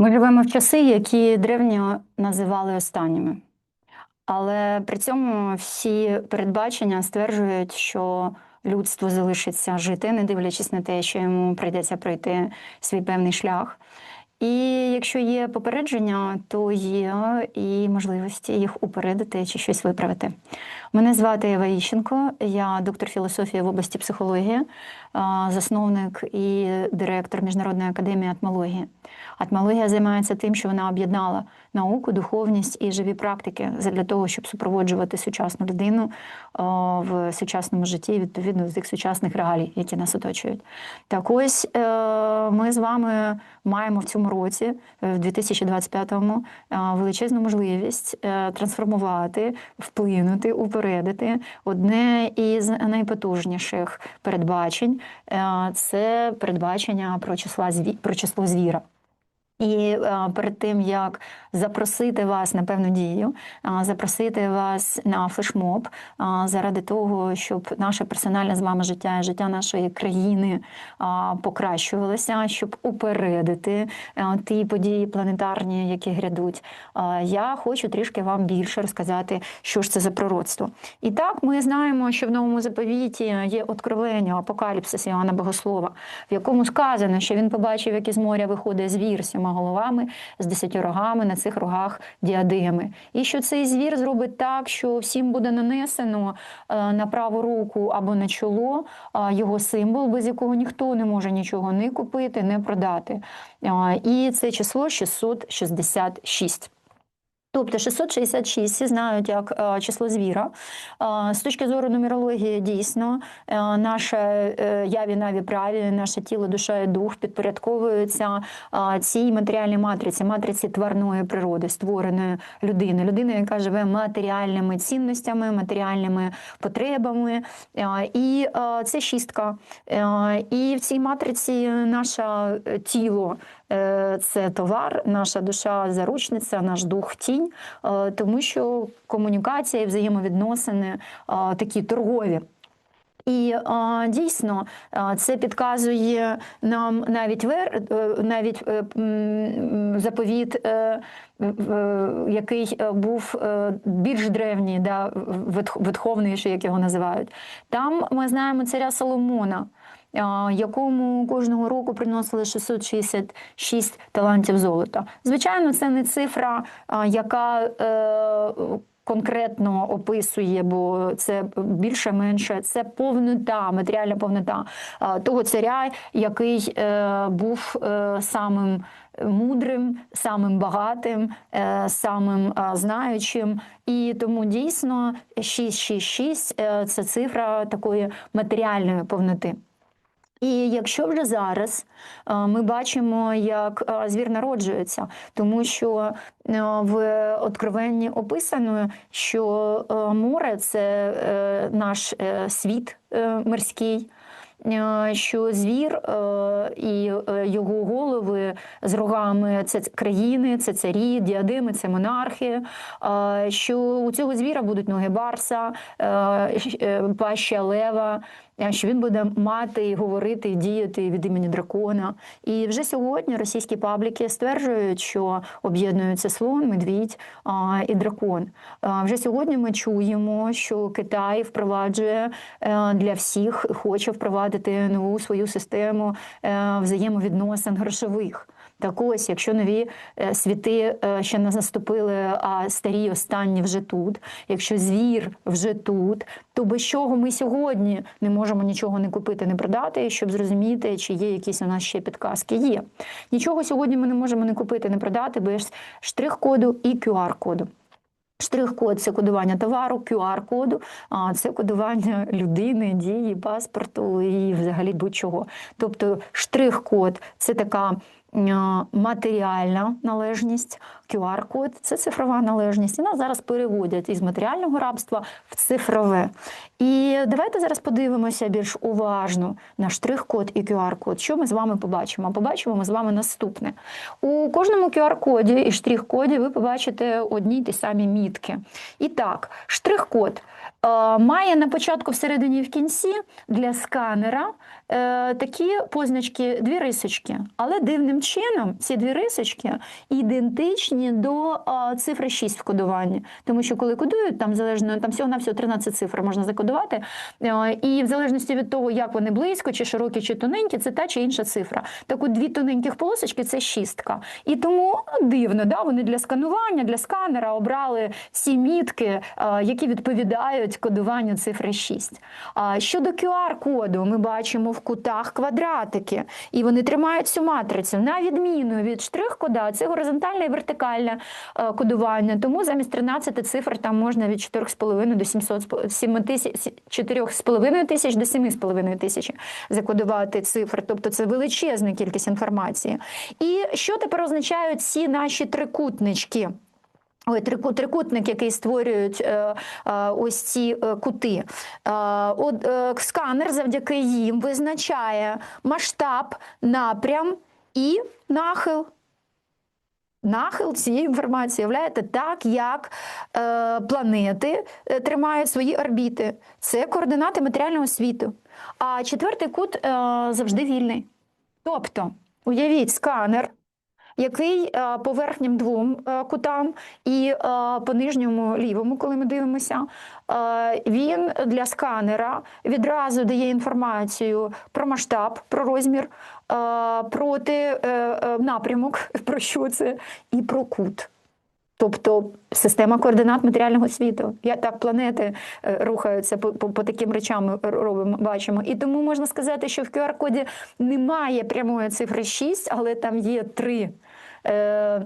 Ми живемо в часи, які древні називали останніми. Але при цьому всі передбачення стверджують, що людство залишиться жити, не дивлячись на те, що йому прийдеться пройти свій певний шлях. І якщо є попередження, то є і можливості їх упередити чи щось виправити. Мене звати Ева Іщенко, я доктор філософії в області психології, засновник і директор Міжнародної академії атмології. Атмологія займається тим, що вона об'єднала науку, духовність і живі практики для того, щоб супроводжувати сучасну людину в сучасному житті відповідно до тих сучасних реалій, які нас оточують. Так ось е, ми з вами маємо в цьому році, е, в 2025-му, е, величезну можливість трансформувати, вплинути, упередити одне із найпотужніших передбачень це передбачення про числа про число звіра. І е, перед тим як запросити вас на певну дію, е, запросити вас на флешмоб е, заради того, щоб наше персональне з вами життя і життя нашої країни покращувалося, щоб упередити ті події планетарні, які грядуть. Я хочу трішки вам більше розказати, що ж це за пророцтво. І так, ми знаємо, що в новому заповіті є откровення, апокаліпсис Іоанна Богослова, в якому сказано, що він побачив, як із моря виходить звір з сіма головами, з десятьма рогами, на цих рогах діадеми. І що цей звір зробить так, що всім буде нанесено е, на праву руку або на чоло е, його символ, без якого ніхто не може нічого не купити, не продати. Е, І це число 666. Тобто 666 всі знають як е, число звіра. Е, З точки зору нумерології, дійсно, е, наше яві наві праві, наше тіло, душа і дух підпорядковуються цій матеріальній матриці, матриці тварної природи, створеної людини. Людина, яка живе матеріальними цінностями, матеріальними потребами. І це шістка. І в цій матриці наше тіло. Це товар, наша душа заручниця, наш дух тінь, е, тому що комунікація і взаємовідносини е, такі торгові. І е, дійсно це підказує нам навіть вер, навіть заповіт, який був більш древній, да, витх- як його називають. Там ми знаємо царя Соломона. Якому кожного року приносили 666 талантів золота. Звичайно, це не цифра, яка е, конкретно описує, бо це більше-менше це повнота, матеріальна повнота того царя, який е, був е, самим мудрим, самим багатим, самим знаючим. І тому дійсно 666 – це цифра такої матеріальної повноти. І якщо вже зараз е, ми бачимо, як е, звір народжується, тому що е, в откровенні описано, що море це наш світ морський. Що звір і його голови з рогами це країни, це царі, діадеми, це монархи. Що у цього звіра будуть ноги барса, паща лева, що він буде мати і говорити, і діяти від імені дракона. І вже сьогодні російські пабліки стверджують, що об'єднуються слон, медвідь і дракон. Вже сьогодні ми чуємо, що Китай впроваджує е, для всіх, хоче впровадити нову свою систему е, взаємовідносин грошових. Так ось, якщо нові е, світи е, ще не наступили, а старі останні вже тут, якщо звір вже тут, то без чого ми сьогодні не можемо нічого не купити, не продати, щоб зрозуміти, чи є якісь у нас ще підказки. Є. Нічого сьогодні ми не можемо не купити, не продати без штрих-коду і QR-коду. Штрих-код це кодування товару, QR-коду, а це кодування людини, дії, паспорту і взагалі будь-чого. Тобто штрих-код це така матеріальна належність, QR-код це цифрова належність. І нас зараз переводять із матеріального рабства в цифрове. І давайте зараз подивимося більш уважно на штрих-код і QR-код. Що ми з вами побачимо? Побачимо ми з вами наступне. У кожному QR-коді і штрих-коді ви побачите одні й ті самі мітки. І так, штрих-код е, має на початку, всередині і в кінці для сканера е, такі позначки, дві рисочки. Але дивним чином ці дві рисочки ідентичні до е, цифри 6 в кодуванні. Тому що коли кодують, там залежно там всього на всього 13 цифр можна закодувати. Е, і в залежності від того, як вони близько, чи широкі, чи тоненькі, це та чи інша цифра. Так от дві тоненьких полосочки це шістка. І тому дивно, да, вони для сканування, для сканера обрали ці мітки, е, які відповідають кодуванню цифри 6. А щодо QR-коду, ми бачимо в кутах квадратики, і вони тримають цю матрицю. На відміну від штрих-кода, це горизонтальне і вертикальне е, кодування. Тому замість 13 цифр там можна від 4,5 до 700, 7 тисяч, 4,5 тисяч до 7,5 тисяч закодувати цифр. Тобто це величезна кількість інформації. І що тепер означають ці наші трикутнички? Ой, трику- трикутник, який створюють е, е, ось ці е, кути. От, сканер завдяки їм визначає масштаб, напрям і нахил. Нахил цієї інформації являєте так, як е, планети тримають свої орбіти. Це координати матеріального світу. А четвертий кут е, завжди вільний. Тобто, уявіть сканер, який е, по верхнім двом е, кутам і е, по нижньому лівому, коли ми дивимося, він для сканера відразу дає інформацію про масштаб, про розмір, про напрямок, про що це, і про кут. Тобто система координат матеріального світу. Я так планети е, рухаються по, по, по таким речам робимо, бачимо. І тому можна сказати, що в QR-коді немає прямої цифри 6, але там є три. Е,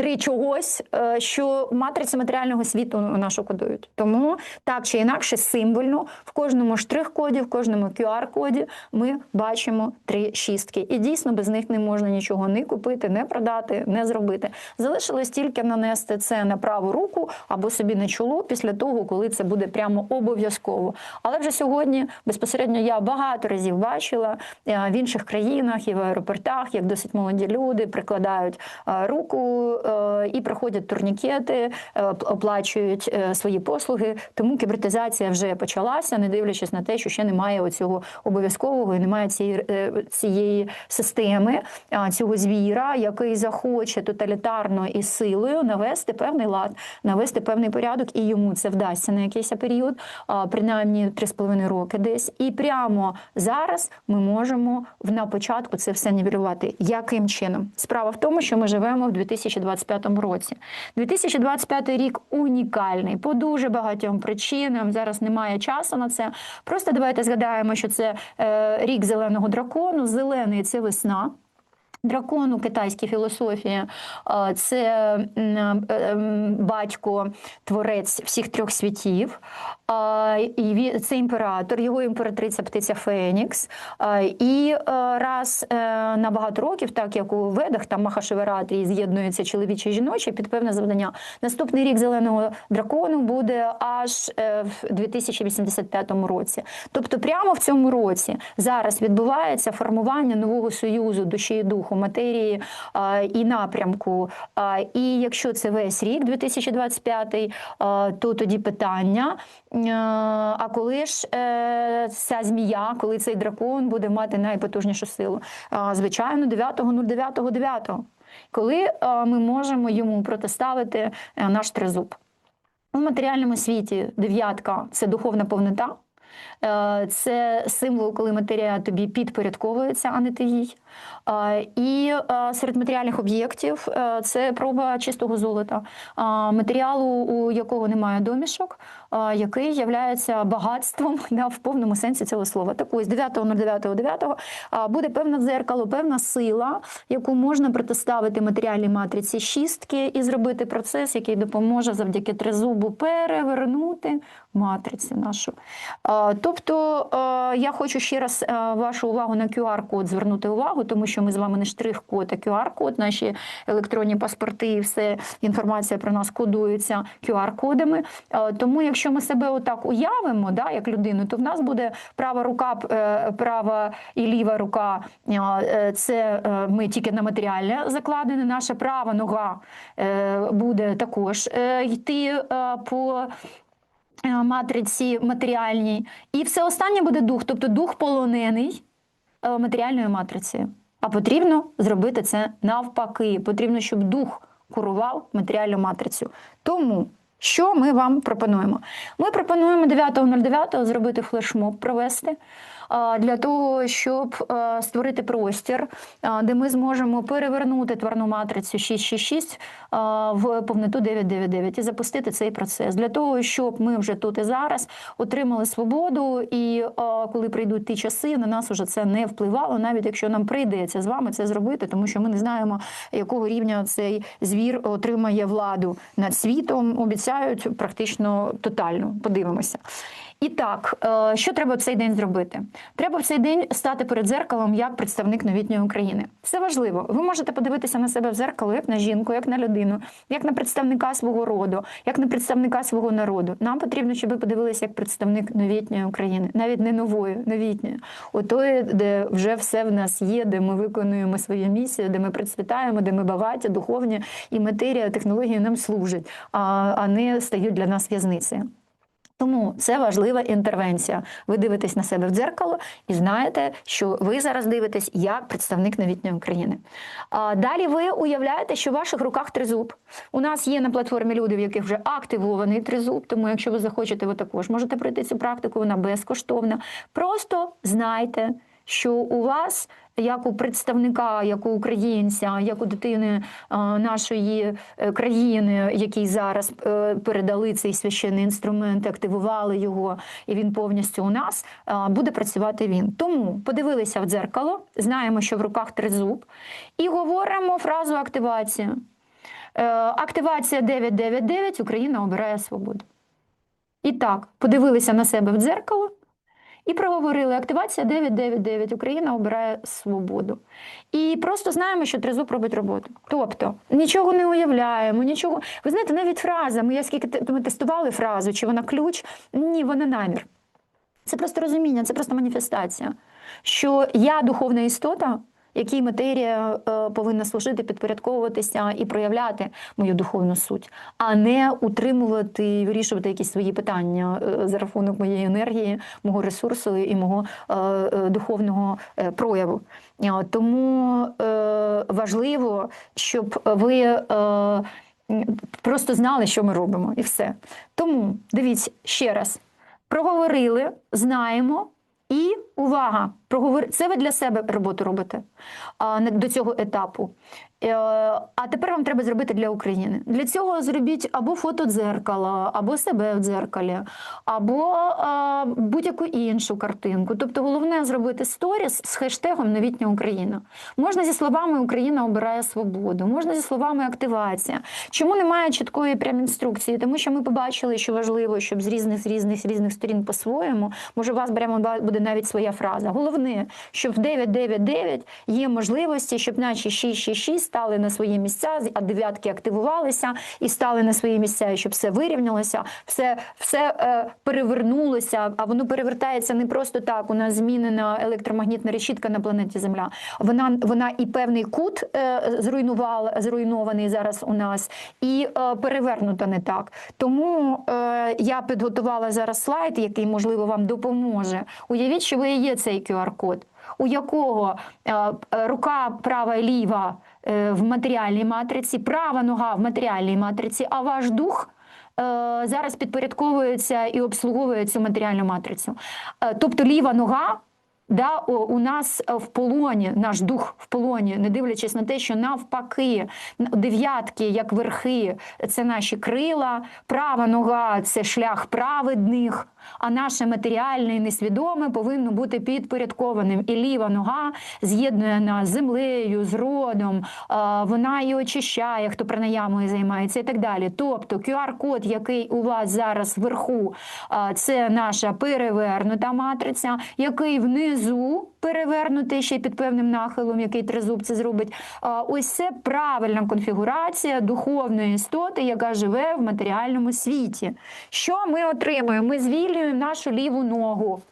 Три чогось, е, що матриці матеріального світу нашу кодують. Тому так чи інакше, символьно в кожному штрих-коді, в кожному QR-коді ми бачимо три шістки. І дійсно без них не можна нічого не купити, не продати, не зробити. Залишилось тільки нанести це на праву руку або собі на чоло після того, коли це буде прямо обов'язково. Але вже сьогодні безпосередньо я багато разів бачила е, в інших країнах і в аеропортах, як досить молоді люди прикладають е, руку і проходять турнікети, е, оплачують е, свої послуги. Тому кібертизація вже почалася, не дивлячись на те, що ще немає оцього обов'язкового і немає цієї, е, цієї системи, цього звіра, який захоче тоталітарно і силою навести певний лад, навести певний порядок, і йому це вдасться на якийсь період, принаймні 3,5 роки десь. І прямо зараз ми можемо на початку це все нівелювати. Яким чином? Справа в тому, що ми живемо в 2025 році. 2025 рік унікальний по дуже багатьом причинам. Зараз немає часу на це. Просто давайте згадаємо, що це е, рік зеленого дракону. Зелений це весна. Дракон у китайській філософії це е, батько, творець всіх трьох світів. Це імператор, його імператриця птиця Фенікс. І е, раз е, на багато років, так як у ведах, там Махашиваратрі з'єднуються чоловічі і жіночі під певне завдання. Наступний рік зеленого дракону буде аж в 2085 році. Тобто, прямо в цьому році зараз відбувається формування нового союзу душі і духу, матерії а, і напрямку. І якщо це весь рік, 2025, а, то тоді питання. А коли ж е, ця змія, коли цей дракон буде мати найпотужнішу силу? Звичайно, 9.09.9. Коли ми можемо йому протиставити е, наш тризуб. У матеріальному світі дев'ятка це духовна повнота. Е, Це символ, коли матерія тобі підпорядковується, а не ти їй. Е, І е, серед матеріальних об'єктів це проба чистого золота, матеріалу, у якого немає домішок, який є багатством да, в повному сенсі цього слова. Так ось 9.09.9 е, буде певне дзеркало, певна сила, яку можна протиставити матеріальній матриці шістки і зробити процес, який допоможе завдяки тризубу перевернути матрицю нашу. Тобто е, я хочу ще раз е, вашу увагу на QR-код звернути увагу, тому що ми з вами не штрих-код, а QR-код, наші електронні паспорти і все інформація про нас кодується QR-кодами. Е, Тому, якщо ми себе отак уявимо, да, як людину, то в нас буде права рука, права і ліва рука. Це ми тільки на матеріальне закладені. Наша права нога буде також йти по матриці матеріальній, і все останнє буде дух, тобто дух полонений е, матеріальною матрицею. А потрібно зробити це навпаки. Потрібно, щоб дух курував матеріальну матрицю. Тому що ми вам пропонуємо? Ми пропонуємо 9.09 зробити флешмоб, провести для того, щоб створити простір, де ми зможемо перевернути тварну матрицю 666 а, в повноту 999 і запустити цей процес для того, щоб ми вже тут і зараз отримали свободу, і коли прийдуть ті часи, на нас уже це не впливало, навіть якщо нам прийдеться з вами це зробити, тому що ми не знаємо, якого рівня цей звір отримає владу над світом. Обіцяють практично тотально. Подивимося. І так, е, що треба в цей день зробити? Треба в цей день стати перед зеркалом як представник новітньої України. Це важливо. Ви можете подивитися на себе в зеркало як на жінку, як на людину, як на представника свого роду, як на представника свого народу. Нам потрібно, щоб ви подивилися як представник новітньої України, навіть не нової, новітньої, отої, де вже все в нас є, де ми виконуємо свою місію, де ми процвітаємо, де ми багаті, духовні і матерія, технології нам служать, а не стають для нас в'язницею. Тому це важлива інтервенція. Ви дивитесь на себе в дзеркало і знаєте, що ви зараз дивитесь як представник новітньої України. А далі ви уявляєте, що в ваших руках тризуб. У нас є на платформі люди, в яких вже активований тризуб. Тому, якщо ви захочете, ви також можете пройти цю практику. Вона безкоштовна. Просто знайте, що у вас. Як у представника, як у українця, як у дитини нашої е, країни, якій зараз е, передали цей священний інструмент, активували його, і він повністю у нас буде працювати він. Тому подивилися в дзеркало, знаємо, що в руках тризуб, і говоримо фразу активація. Е, Активація 999, Україна обирає свободу. І так, подивилися на себе в дзеркало. І проговорили активація 999, Україна обирає свободу. І просто знаємо, що тризуб робить роботу. Тобто нічого не уявляємо, нічого. Ви знаєте, навіть фраза. Ми я скільки ми тестували фразу, чи вона ключ? Ні, вона намір. Це просто розуміння, це просто маніфестація. Що я духовна істота, якій матерія е, повинна служити, підпорядковуватися і проявляти мою духовну суть, а не утримувати і вирішувати якісь свої питання е, за рахунок моєї енергії, мого ресурсу і мого е, духовного прояву. Тому важливо, щоб ви. Просто знали, що ми робимо, і все. Тому дивіться ще раз: проговорили, знаємо, і увага! Проговор... Це ви для себе роботу робите а, до цього етапу. Е, А тепер вам треба зробити для України. Для цього зробіть або фото дзеркала, або себе в дзеркалі, або будь-яку іншу картинку. Тобто, головне зробити сторіс з хештегом Новітня Україна. Можна зі словами Україна обирає свободу, можна зі словами активація. Чому немає чіткої прям інструкції? Тому що ми побачили, що важливо, щоб з різних з різних з різних сторін по-своєму. Може, у вас прямо буде навіть своя фраза. Головне, щоб в 999 є можливості, щоб наші 666 стали на свої місця, а дев'ятки активувалися і стали на свої місця, і щоб все вирівнялося, все, все е, перевернулося. А воно перевертається не просто так. У нас змінена електромагнітна решітка на планеті Земля. Вона, вона і певний кут е, зруйнувала, зруйнований зараз у нас, і е, перевернута не так. Тому е, я підготувала зараз слайд, який можливо вам допоможе. Уявіть, що ви є цей QR-код, у якого е, рука права і ліва е, в матеріальній матриці, права нога в матеріальній матриці, а ваш дух. е, Зараз підпорядковується і обслуговує цю матеріальну матрицю. Тобто ліва нога Да, у нас в полоні, наш дух в полоні, не дивлячись на те, що навпаки, дев'ятки, як верхи, це наші крила, права нога це шлях праведних, а наше матеріальне і несвідоме повинно бути підпорядкованим. І ліва нога з'єднана з землею, з родом, а, вона і очищає, хто пранаямою займається і так далі. Тобто QR-код, який у вас зараз вверху, а, це наша перевернута матриця, який внизу перевернутий ще під певним нахилом, який тризуб це зробить. Ось це правильна конфігурація духовної істоти, яка живе в матеріальному світі. Що ми отримуємо? Ми звільнюємо нашу ліву ногу.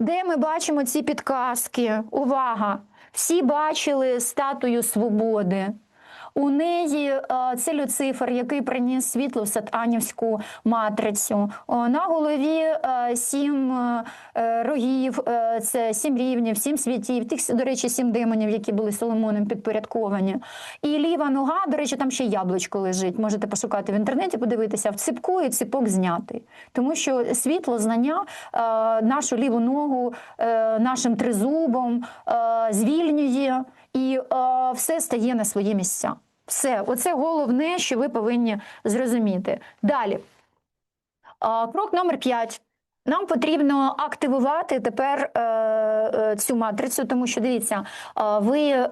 Де ми бачимо ці підказки? Увага! Всі бачили статую свободи. У неї е, це Люцифер, який приніс світло в сатанівську матрицю. На голові е, сім е, рогів, це сім рівнів, сім світів, тих, до речі, сім демонів, які були Соломоном підпорядковані. І ліва нога, до речі, там ще яблучко лежить. Можете пошукати в інтернеті, подивитися в ципку і ципок знятий. Тому що світло, знання нашу ліву ногу нашим тризубом звільнює, і е, все стає на свої місця. Все, оце головне, що ви повинні зрозуміти. Далі. А, Крок номер 5. Нам потрібно активувати тепер е, е, цю матрицю, тому що дивіться, е, ви е,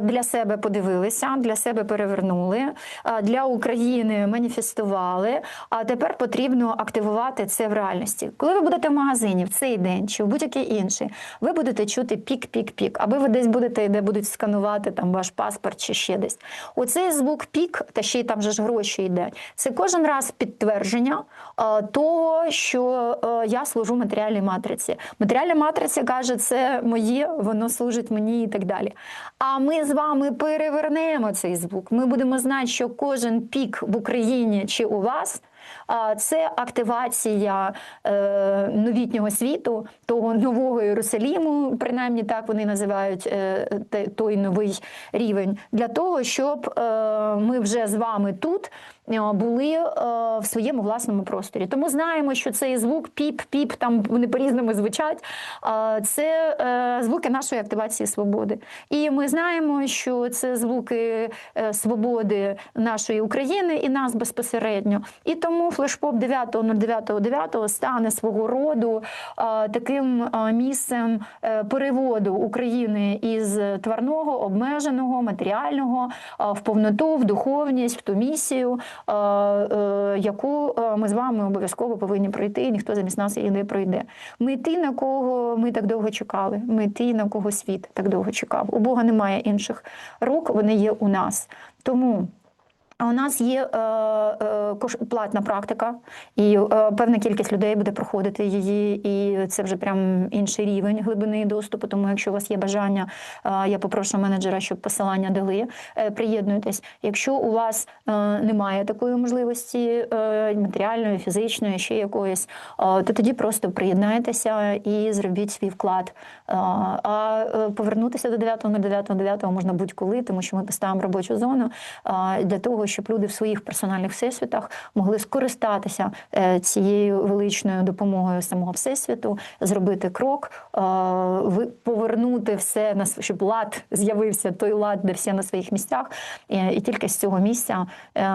для себе подивилися, для себе перевернули, е, для України маніфестували. А тепер потрібно активувати це в реальності. Коли ви будете в магазині в цей день чи в будь-який інший, ви будете чути пік-пік-пік, аби ви десь будете, де будуть сканувати там ваш паспорт чи ще десь. Оцей звук пік, та ще й там же ж гроші йдуть. Це кожен раз підтвердження е, того, що е, я служу матеріальній матриці. Матеріальна матриця каже, це моє, воно служить мені і так далі. А ми з вами перевернемо цей звук. Ми будемо знати, що кожен пік в Україні чи у вас. а, Це активація е, новітнього світу, того нового Єрусаліму, принаймні так вони називають е, той новий рівень, для того, щоб е, ми вже з вами тут були е, в своєму власному просторі. Тому знаємо, що цей звук піп-піп, там вони по-різному звучать. е, Це е, звуки нашої активації свободи. І ми знаємо, що це звуки е, свободи нашої України і нас безпосередньо. І тому флешпоп 9.09.9 стане свого роду е, таким е, місцем е, переводу України із тварного, обмеженого, матеріального е, в повноту, в духовність, в ту місію, е, е, яку е, ми з вами обов'язково повинні пройти, і ніхто замість нас її не пройде. Ми ті, на кого ми так довго чекали. Ми ті, на кого світ так довго чекав. У Бога немає інших рук, вони є у нас. Тому. У нас є е, е, платна практика, і е, певна кількість людей буде проходити її, і це вже прям інший рівень глибини доступу. Тому, якщо у вас є бажання, е, я попрошу менеджера, щоб посилання дали. Е, приєднуйтесь. Якщо у вас е, немає такої можливості е, матеріальної, фізичної, ще якоїсь, е, то тоді просто приєднайтеся і зробіть свій вклад. Е, А е, повернутися до 9.09.09 можна будь-коли, тому що ми поставимо робочу зону е, для того, щоб люди в своїх персональних всесвітах могли скористатися е, цією величною допомогою самого всесвіту, зробити крок, е, повернути все на щоб лад з'явився той лад, де всі на своїх місцях. І, і тільки з цього місця е,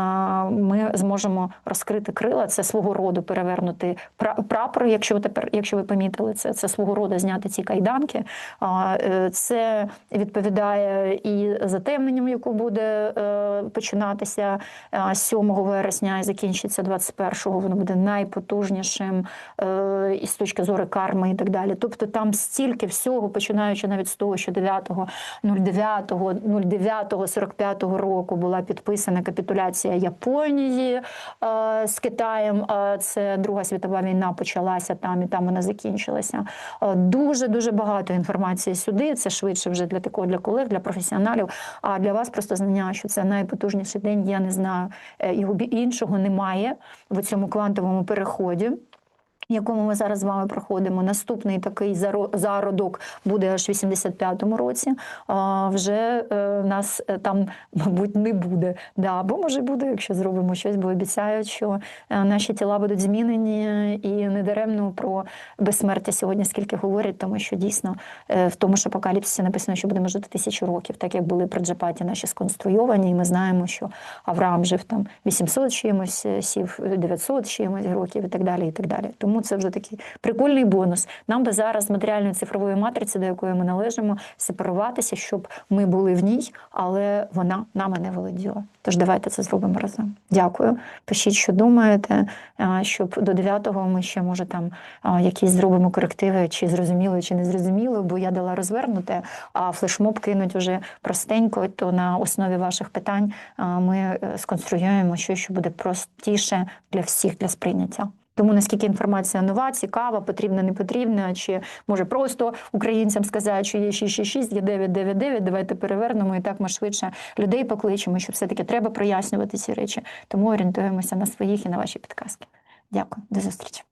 ми зможемо розкрити крила. Це свого роду перевернути пра- прапор, якщо тепер, якщо ви помітили це, це свого роду зняти ці кайданки. Е, Це відповідає і затемненням, яку буде е, починатися е, 7 вересня і закінчиться 21-го. Воно буде найпотужнішим е, і з точки зору карми і так далі. Тобто там стільки всього, починаючи навіть з того, що 9-го, 09-го, 09-го, 45-го року була підписана капітуляція Японії е, з Китаєм. Це Друга світова війна почалася там, і там вона закінчилася. Е, Дуже дуже багато інформації сюди. Це швидше вже для такого для колег, для професіоналів. А для вас просто знання, що це найпотужніший день. Я не знаю. Е, Його іншого немає в цьому квантовому переході. Якому ми зараз з вами проходимо, наступний такий заро- зародок буде аж в 85-му році. А вже е, нас е, там, мабуть, не буде. Да, або може буде, якщо зробимо щось, бо обіцяють, що е, наші тіла будуть змінені, і не даремно про безсмертя сьогодні скільки говорять, тому що дійсно в тому ж апокаліпсисі написано, що будемо жити тисячу років, так як були при Джапаті наші сконструйовані, і ми знаємо, що Авраам жив там 800 чимось, сів 900 чимось років і так далі. І так далі. Тому це вже такий прикольний бонус. Нам би зараз з матеріальної цифрової матриці, до якої ми належимо, сепаруватися, щоб ми були в ній, але вона нами не володіла. Тож давайте це зробимо разом. Дякую. Пишіть, що думаєте, щоб до 9-го ми ще може там якісь зробимо корективи, чи зрозуміло, чи не зрозуміло, бо я дала розвернуте, а флешмоб кинуть уже простенько, то на основі ваших питань ми е, сконструюємо щось, що буде простіше для всіх для сприйняття. Тому наскільки інформація нова, цікава, потрібна, не потрібна, чи може просто українцям сказати, що є 666, є 999, давайте перевернемо, і так ми швидше людей покличемо, що все-таки треба прояснювати ці речі. Тому орієнтуємося на своїх і на ваші підказки. Дякую, до зустрічі.